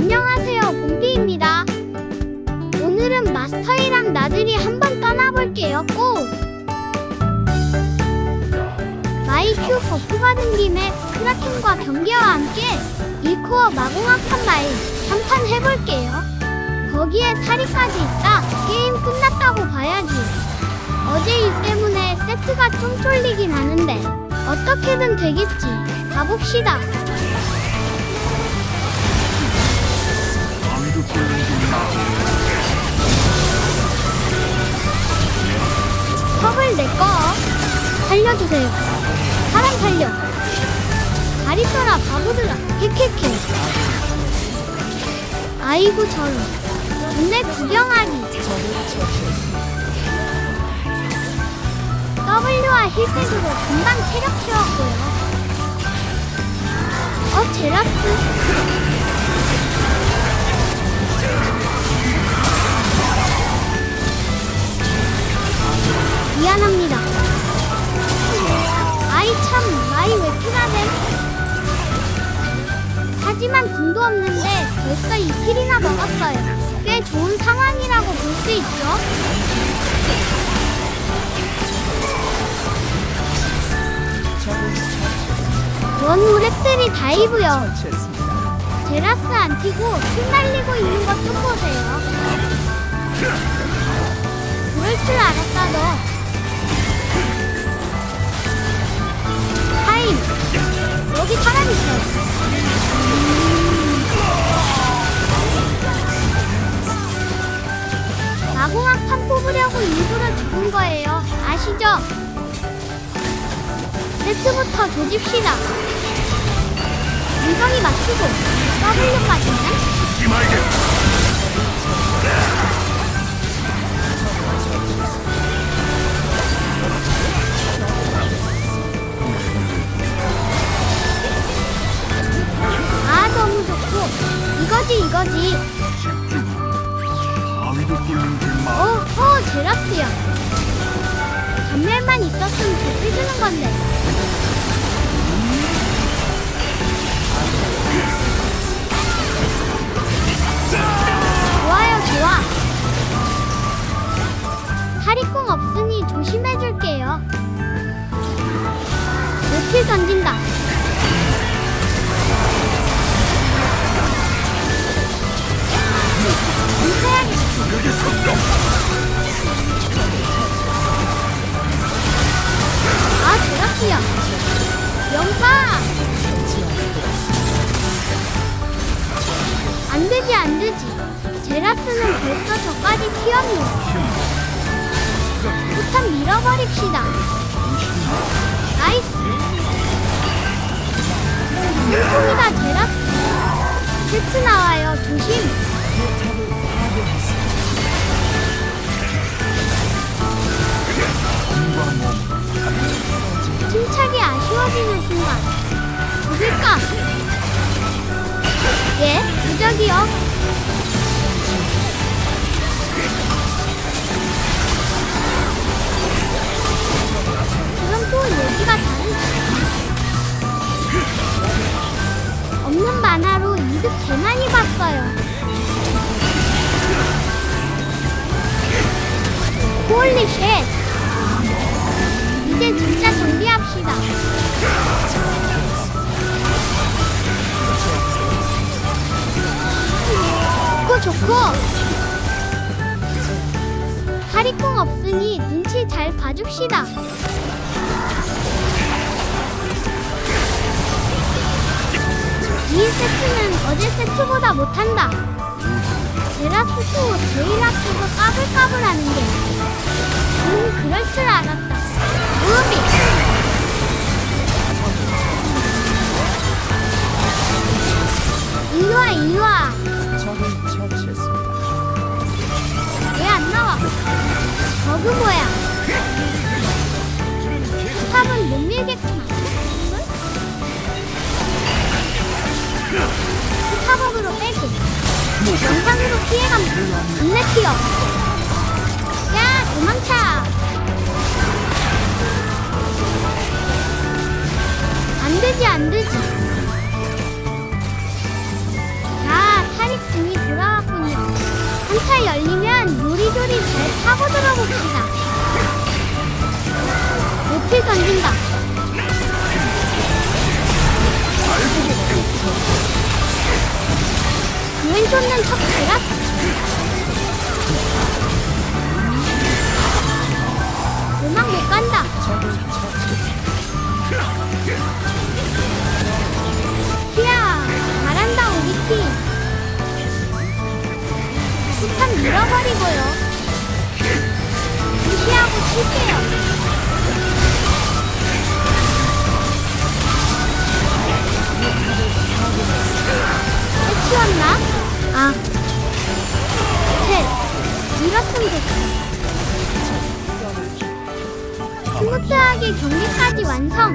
안녕하세요, 봄비입니다. 오늘은 마스터이랑 나들이 한번 떠나볼게요, 꼭! 마이큐 버프 받은 김에 크라켄과 경기와 함께 1코어 마공학판 마일 3판 해볼게요. 거기에 탈이까지 있다 게임 끝났다고 봐야지. 어제 일 때문에 세트가 좀 쫄리긴 하는데 어떻게든 되겠지. 가봅시다. 컵을 내꺼 살려주세요. 사람 살려. 다리 떠라 바보들아. 캐캐캐 아이고 저런 눈에 구경하기 W와 힐백으로 금방 체력 채웠고요. 어 제라스 미안합니다. 아이 참 나이 왜 피나댐? 하지만 돈도 없는데 벌써 이틀이나 먹었어요. 꽤 좋은 상황이라고 볼 수 있죠. 원우렉들이 다이브요. 제라스 안 튀고 핀 날리고 있는 것 좀 보세요. 죽은 거예요. 아시죠? 세트부터 조집시다. 물건이 맞추고 W 맞으면 아 대피 튀었네. 포탄 밀어버립시다. 나이스. 물품이다, 제라스. 세트 나와요, 조심. 침착이 아쉬워지는 순간 누굴까? 예, 무적이요. 또 얘기가 다르지. 없는 만화로 이득 개 많이 봤어요. 홀리 쉣! 이제 진짜 정비합시다. 좋고 좋고. 다리콩 없으니 눈치 잘 봐줍시다. 이 세트는 어제 세트보다 못한다. 제라스도 제일 아프고 까불까불하는 게. 튀어 야 도망쳐 안 되지 안 되지 자 탈이 문제가 열리면 요리조리 잘 파고 들어봅시다. 노트 던진다. 쫓는 척 제라. 음 해치웠나? 아. 셋. 밀었으면 됐어. 스무트하게 경기까지 완성.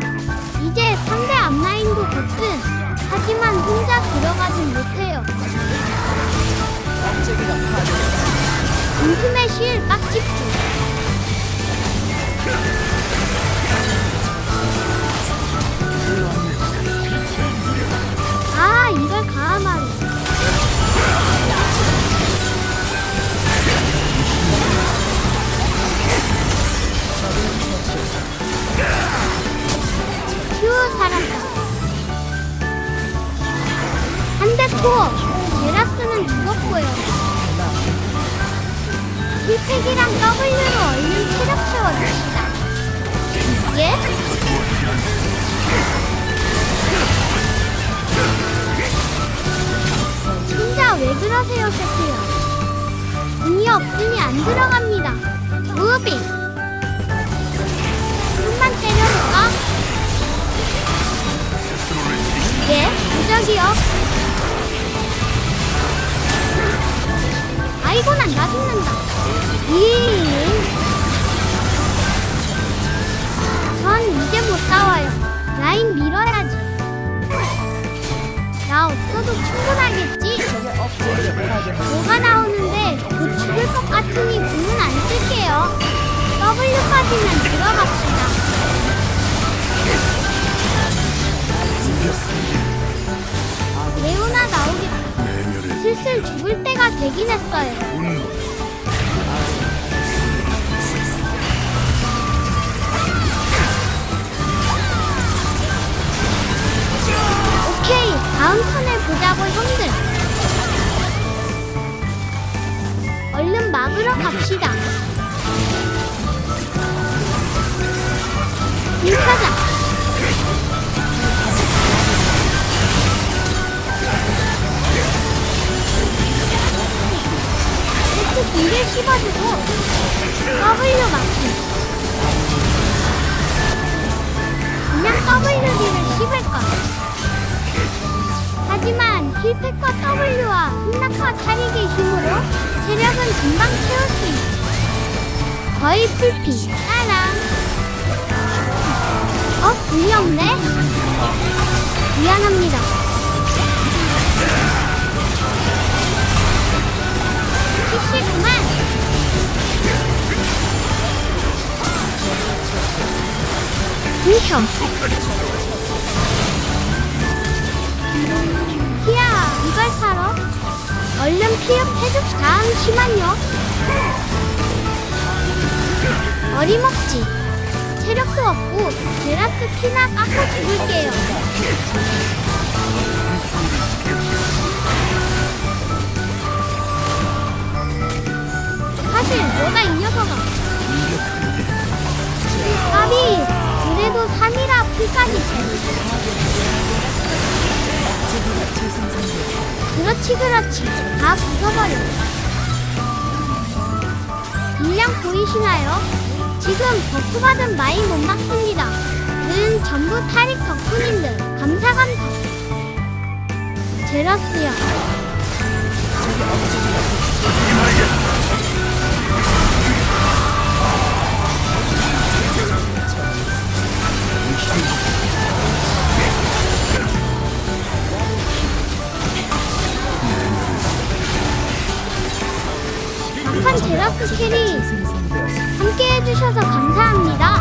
이제 상대 앞라인도 걷든. 하지만 혼자 들어가진 못해요. 빈틈의 실 깍집주. 아, 이걸 가하마루. 휴, 살았다. 코어. 제라스는 죽었고요. 힐팩이랑 W로 얼른 체력 채워줍시다. 예? 진짜 왜 그러세요, 세트요? 운이 없으니 안 들어갑니다. 무빙. 좀만 때려볼까? 예, 무적이요. 아이고, 난 나 죽는다. 이. 이제 못 싸워요. 라인 밀어야지. 나 없어도 충분하겠지? 뭐가 나오는데 곧 죽을 것 같으니 궁은 안 쓸게요. W까지는 들어갑시다. 레오나 나오겠다. 슬슬 죽을 때가 되긴 했어요. 다음 턴에 보자고 형들. 얼른 막으러 갑시다. 세트 공을 씹어주고 막기. 그냥 힐팩과 W와 흑낙과 타릭의 힘으로 체력은 금방 채울 수 있어. 거의 풀피. 따랑. 어? 운이 없네? 미안합니다. 그만. 미션. 얼른 피업해줘. 잠시만요. 어림없지. 체력도 없고 제라스 피나 깎아 죽을게요. 사실 너가 이 녀석아. 까비, 그래도 3이라 풀까지 그렇지 그렇지. 다 부숴버려 일량 보이시나요? 지금 버프 받은 마이 못 막습니다. 는 전부 타릭 덕분인들 감사 감사 제러스야 제라스 캐리. 함께 해주셔서 감사합니다